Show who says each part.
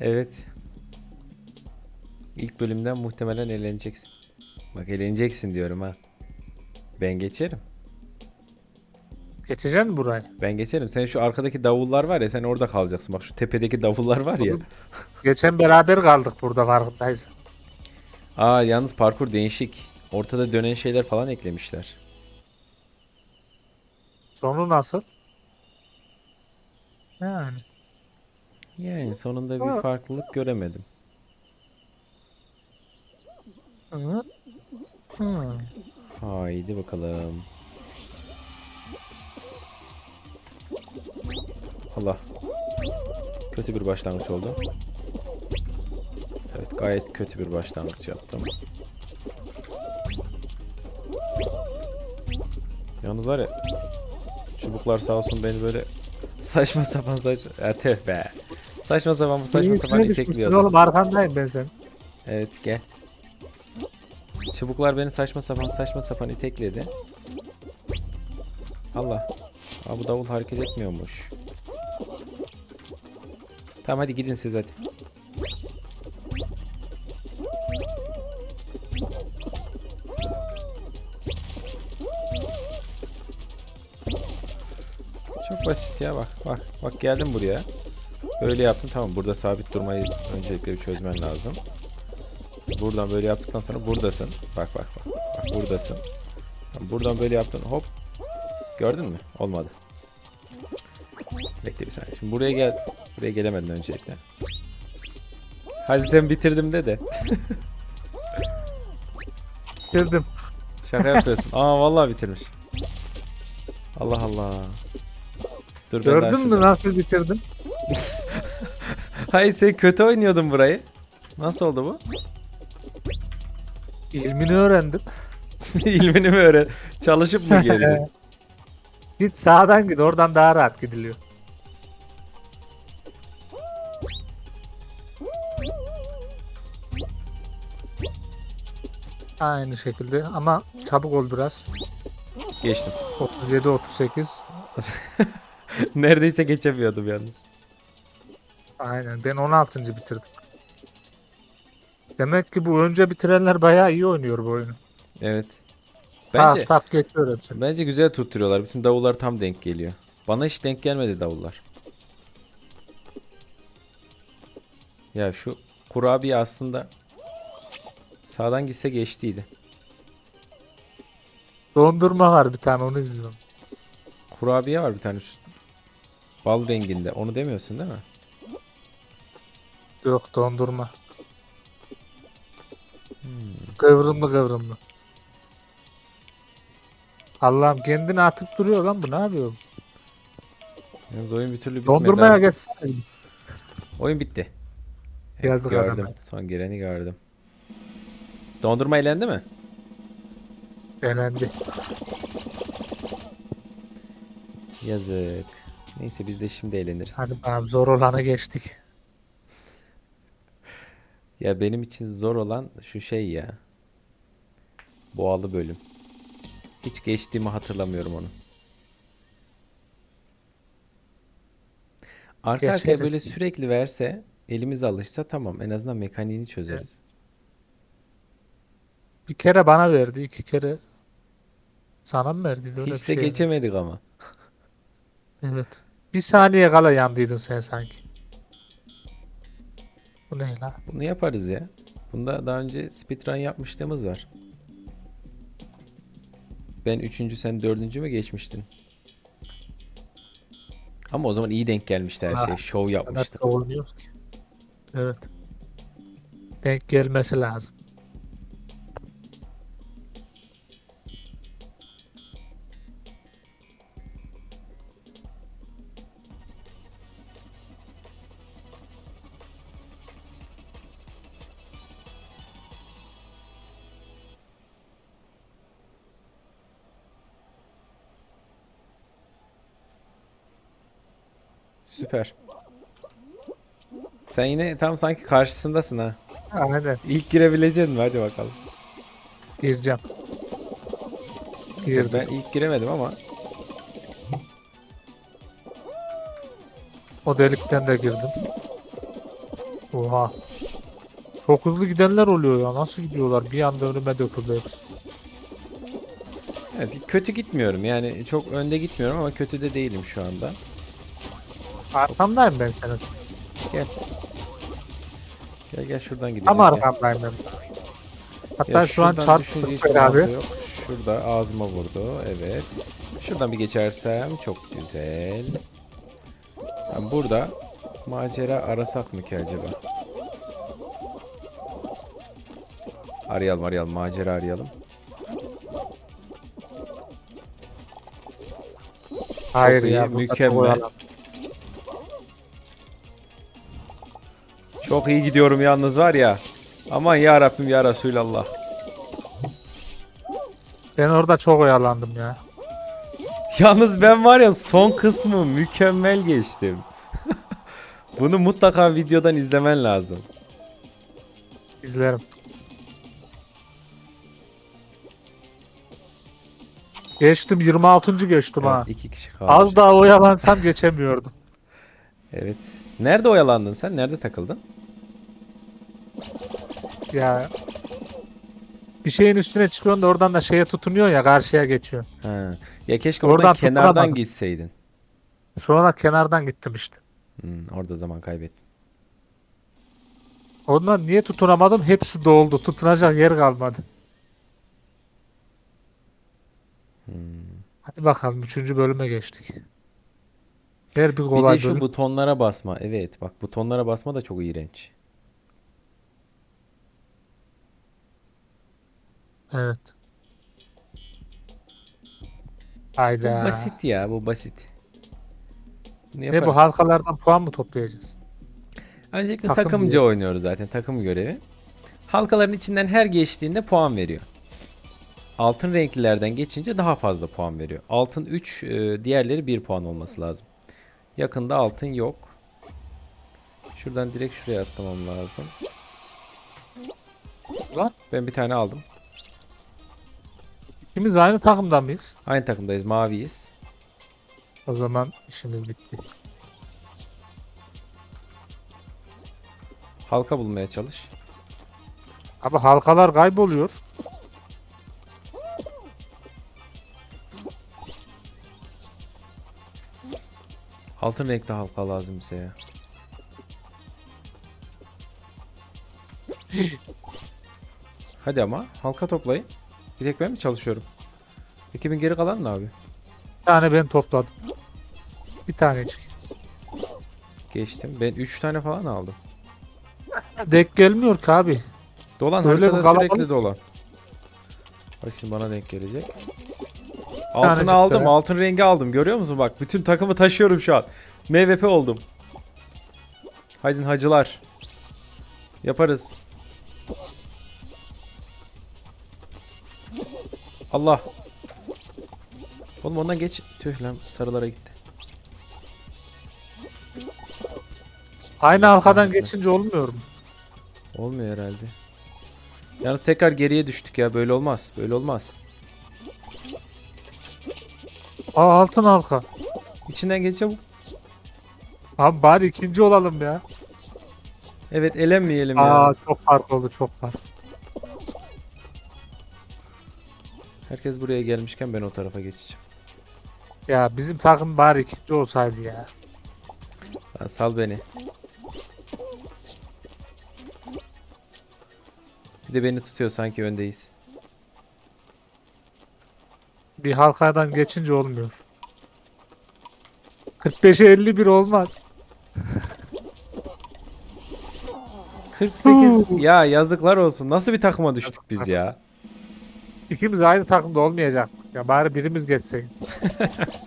Speaker 1: Evet. İlk bölümden muhtemelen eğleneceksin. Bak eğleneceksin diyorum ha. Ben geçerim.
Speaker 2: Geçeceksin burayı?
Speaker 1: Ben geçerim. Sen şu arkadaki davullar var ya sen orada kalacaksın. Bak şu tepedeki davullar var ya.
Speaker 2: Geçen beraber kaldık burada farkındayız.
Speaker 1: Aa yalnız parkur değişik. Ortada dönen şeyler falan eklemişler.
Speaker 2: Sonu nasıl? Yani.
Speaker 1: Yani sonunda bir farklılık göremedim. Haydi bakalım. Allah. Kötü bir başlangıç oldu. Evet gayet kötü bir başlangıç yaptım. Yalnız var ya çubuklar sağ olsun beni böyle saçma sapan saçma ya tüh be. Saçma sapan saçma
Speaker 2: İyi,
Speaker 1: sapan itekliyordu.
Speaker 2: Oğlum arkandayım ben sen.
Speaker 1: Evet gel. Çubuklar beni saçma sapan saçma sapan itekledi. Allah. Aa, bu davul hareket etmiyormuş. Tamam hadi gidin siz hadi. Çok basit ya bak bak bak geldim buraya. Böyle yaptım tamam burada sabit durmayı öncelikle bir çözmen lazım. Buradan böyle yaptıktan sonra buradasın. Bak bak bak. Bak buradasın. Buradan böyle yaptın hop. Gördün mü? Olmadı. Bekle bir saniye. Şimdi buraya gel. Buraya gelemedin öncelikle. Hadi sen bitirdim de de.
Speaker 2: Girdim.
Speaker 1: Şaka yapıyorsun. Aa vallahi bitirmiş. Allah Allah. Dur
Speaker 2: Gördün mü
Speaker 1: şuradan-
Speaker 2: nasıl bitirdim?
Speaker 1: Hayır sen kötü oynuyordun burayı. Nasıl oldu bu?
Speaker 2: İlmini öğrendim.
Speaker 1: İlmini mi öğren? Çalışıp mı geldin?
Speaker 2: Git sağdan git oradan daha rahat gidiliyor. Aynı şekilde ama çabuk ol biraz.
Speaker 1: Geçtim.
Speaker 2: 37 38.
Speaker 1: Neredeyse geçemiyordum yalnız.
Speaker 2: Aynen ben 16. bitirdim. Demek ki bu önce bitirenler bayağı iyi oynuyor bu oyunu.
Speaker 1: Evet.
Speaker 2: Bence...
Speaker 1: Bence
Speaker 2: tak geçiyor hepsini.
Speaker 1: bence güzel tutturuyorlar. Bütün davullar tam denk geliyor. Bana hiç denk gelmedi davullar. Ya şu kurabiye aslında sağdan gitse geçtiydi.
Speaker 2: Dondurma var bir tane onu izliyorum.
Speaker 1: Kurabiye var bir tane şu bal renginde. Onu demiyorsun değil mi?
Speaker 2: Yok dondurma.
Speaker 1: Hmm.
Speaker 2: Kıvrımlı kıvrımlı. Allah'ım kendini atıp duruyor lan bu ne yapıyor?
Speaker 1: Yalnız oyun bir türlü bitmedi.
Speaker 2: Dondurmaya geçsene.
Speaker 1: Oyun bitti. Evet,
Speaker 2: Yazık
Speaker 1: gördüm.
Speaker 2: adama.
Speaker 1: Son gireni gördüm. Dondurma eğlendi mi?
Speaker 2: Elendi.
Speaker 1: Yazık. Neyse biz de şimdi eğleniriz.
Speaker 2: Hadi abi zor olanı geçtik.
Speaker 1: Ya benim için zor olan şu şey ya. Boğalı bölüm. Hiç geçtiğimi hatırlamıyorum onu. Arka arkaya
Speaker 2: Geçeriz.
Speaker 1: böyle sürekli verse, elimiz alışsa tamam. En azından mekaniğini çözeriz.
Speaker 2: Bir kere bana verdi, iki kere sana mı verdi? Öyle
Speaker 1: Hiç de
Speaker 2: şey.
Speaker 1: geçemedik ama.
Speaker 2: Evet. Bir saniye kala yandıydın sen sanki. Bu ne la?
Speaker 1: Bunu yaparız ya. Bunda daha önce speedrun yapmışlığımız var. Ben üçüncü, sen dördüncü mü geçmiştin? Ama o zaman iyi denk gelmişti her şey.
Speaker 2: Ah,
Speaker 1: Şov yapmıştık.
Speaker 2: da oynuyoruz ki. Evet. Denk gelmesi lazım.
Speaker 1: Süper. Sen yine tam sanki karşısındasın ha.
Speaker 2: Aynen.
Speaker 1: İlk girebileceksin mi? Hadi bakalım.
Speaker 2: Gireceğim. Girdim.
Speaker 1: Ben ilk giremedim ama
Speaker 2: O delikten de girdim. Oha. Çok hızlı gidenler oluyor ya. Nasıl gidiyorlar? Bir anda önüme döküldü. hepsi.
Speaker 1: Evet, kötü gitmiyorum yani çok önde gitmiyorum ama kötü de değilim şu anda.
Speaker 2: Arkamdayım ben senin.
Speaker 1: Gel. Gel gel şuradan gideceğiz.
Speaker 2: Tam
Speaker 1: gel.
Speaker 2: arkamdayım ben. Hatta
Speaker 1: Ya
Speaker 2: şu an
Speaker 1: şuradan düşünce hiç
Speaker 2: abi.
Speaker 1: mantığı yok. Şurada ağzıma vurdu. Evet. Şuradan bir geçersem çok güzel. Ben burada macera arasak mı ki acaba? Arayalım arayalım macera arayalım.
Speaker 2: Hayır
Speaker 1: iyi,
Speaker 2: ya. burada çok
Speaker 1: mükemmel. Çok iyi gidiyorum yalnız var ya. Aman ya Rabbim ya Resulallah.
Speaker 2: Ben orada çok oyalandım ya.
Speaker 1: Yalnız ben var ya son kısmı mükemmel geçtim. Bunu mutlaka videodan izlemen lazım.
Speaker 2: İzlerim. Geçtim 26. geçtim ha.
Speaker 1: Evet, iki kişi kaldı.
Speaker 2: Az daha oyalansam geçemiyordum.
Speaker 1: Evet. Nerede oyalandın sen? Nerede takıldın?
Speaker 2: Ya bir şeyin üstüne çıkıyorsun da oradan da şeye tutunuyor ya karşıya geçiyor.
Speaker 1: Ha. Ya keşke
Speaker 2: Oradan
Speaker 1: oradan kenardan gitseydin.
Speaker 2: Sonra kenardan gittim işte.
Speaker 1: Hmm, orada zaman kaybettin.
Speaker 2: Ondan niye tutunamadım? Hepsi doldu. Tutunacak yer kalmadı.
Speaker 1: Hmm.
Speaker 2: Hadi bakalım 3. bölüme geçtik. Her bir
Speaker 1: Bir
Speaker 2: kolay
Speaker 1: de şu
Speaker 2: bölüm.
Speaker 1: butonlara basma. Evet bak butonlara basma da çok iğrenç.
Speaker 2: Evet.
Speaker 1: Bu
Speaker 2: Hayda.
Speaker 1: basit ya bu basit. Bunu
Speaker 2: Ne
Speaker 1: yaparız.
Speaker 2: bu halkalardan puan mı toplayacağız?
Speaker 1: Öncelikle
Speaker 2: Takım
Speaker 1: takımca
Speaker 2: diyor.
Speaker 1: oynuyoruz zaten takım görevi. Halkaların içinden her geçtiğinde puan veriyor. Altın renklilerden geçince daha fazla puan veriyor. Altın 3, e, diğerleri 1 puan olması lazım. Yakında altın yok. Şuradan direkt şuraya atlamam lazım.
Speaker 2: Lan
Speaker 1: Ben bir tane aldım.
Speaker 2: İkimiz aynı takımdan mıyız?
Speaker 1: Aynı takımdayız, maviyiz.
Speaker 2: O zaman işimiz bitti.
Speaker 1: Halka bulmaya çalış.
Speaker 2: Abi halkalar kayboluyor.
Speaker 1: Altın renkli halka lazım bize ya. Hadi ama halka toplayın. Bir tek ben mi çalışıyorum? Ekibin geri kalan ne abi?
Speaker 2: Bir tane ben topladım. Bir tanecik.
Speaker 1: Geçtim. Ben 3 tane falan aldım.
Speaker 2: Denk gelmiyor ki abi.
Speaker 1: Dolan
Speaker 2: Öyle
Speaker 1: haritada
Speaker 2: kalabalık
Speaker 1: sürekli
Speaker 2: ki.
Speaker 1: dolan. Bak şimdi bana denk gelecek.
Speaker 2: tanecik
Speaker 1: Altını aldım.
Speaker 2: de.
Speaker 1: Altın rengi aldım. Görüyor musun? Bak bütün takımı taşıyorum şu an. MVP oldum. Haydi hacılar. Yaparız. Allah. Oğlum ondan geç. Tüh lan sarılara gitti.
Speaker 2: Aynı
Speaker 1: kahretmesin.
Speaker 2: geçince olmuyor mu?
Speaker 1: Olmuyor herhalde. Yalnız tekrar geriye düştük ya. Böyle olmaz. Böyle olmaz.
Speaker 2: Aa altın halka.
Speaker 1: İçinden geç çabuk.
Speaker 2: Abi bari ikinci olalım ya.
Speaker 1: Evet elenmeyelim ya.
Speaker 2: Aa çok fark oldu çok fark.
Speaker 1: Herkes buraya gelmişken ben o tarafa geçeceğim.
Speaker 2: Ya bizim takım bari ikinci olsaydı ya.
Speaker 1: Lan sal beni. Bir de beni tutuyor sanki öndeyiz.
Speaker 2: Bir halkadan geçince olmuyor. 45'e 51 olmaz.
Speaker 1: 48 ya yazıklar olsun. Nasıl bir takıma düştük biz ya?
Speaker 2: İkimiz aynı takımda olmayacak. Ya bari birimiz geçseydi.